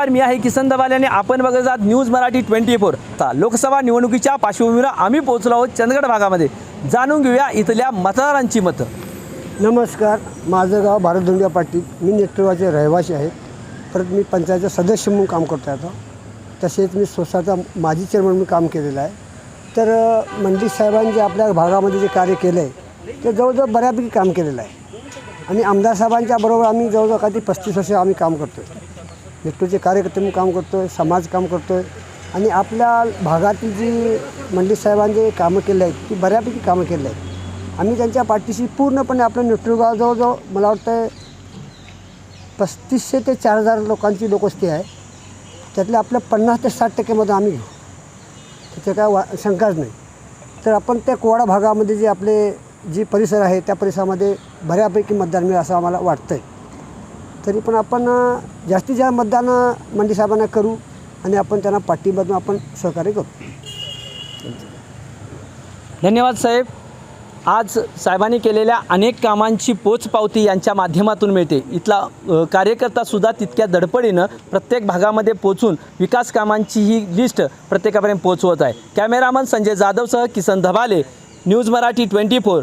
नमस्कार मी आहे किसन दबाले आणि आपण बघत आहात news Marathi twenty four. Lok Sabha निवडणुकीच्या पार्श्वभूमीवर आम्ही पोहोचलो आहोत चंदगड भागामध्ये. जाणून घेऊया इथल्या मतदारांची मतं. नमस्कार माझं गाव भारतधुंडिया पाटील. मी नेतृत्वाचे रहिवासी आहे. परत मी पंचायतचा सदस्य म्हणून काम करतो आता. तसेच मी स्वतःचा माजी चेअरमन म्हणून काम केलेलं आहे. तर अ, मंडी साहेबांनी जे आपल्या भागामध्ये जे कार्य केलं आहे ते जवळजवळ बऱ्यापैकी काम केलेलं आहे. आणि आमदार साहेबांच्या बरोबर आम्ही जवळजवळ काही पस्तीस वर्ष आम्ही काम करतो आहे कार्यकर्ते म्हणून काम करतो आहे समाज काम करतो आहे आणि आपल्या भागातील जी मंडळी साहेबांनी जे कामं केली आहेत ती बऱ्यापैकी कामं केली आहेत. आम्ही त्यांच्या पाठीशी पूर्णपणे आपल्या नेतृत्वाजवळ जवळजवळ मला वाटतं आहे पस्तीसशे ते चार हजार लोकांची लोकवस्ती आहे. त्यातल्या आपल्या पन्नास ते साठ टक्केमध्ये आम्ही घेऊ. त्याचं काय वा शंकाच नाही. तर आपण त्या कोवाडा भागामध्ये जे आपले जे परिसर आहे त्या परिसरामध्ये बऱ्यापैकी मतदान मिळेल असं आम्हाला वाटतं आहे तरी पण आपण जास्तीत जास्त मतदान मंडी साहेबांना करू आणि आपण त्यांना पाठिंबातून आपण सहकार्य करू. धन्यवाद साहेब. आज साहेबांनी केलेल्या अनेक कामांची पोचपावती यांच्या माध्यमातून मिळते. इथला कार्यकर्तासुद्धा तितक्या दडपडीनं प्रत्येक भागामध्ये पोचून विकास कामांची ही लिस्ट प्रत्येकापर्यंत पोचवत आहे. Cameraman Sanjay जाधवसह Kisan Dhabale news Marathi twenty four.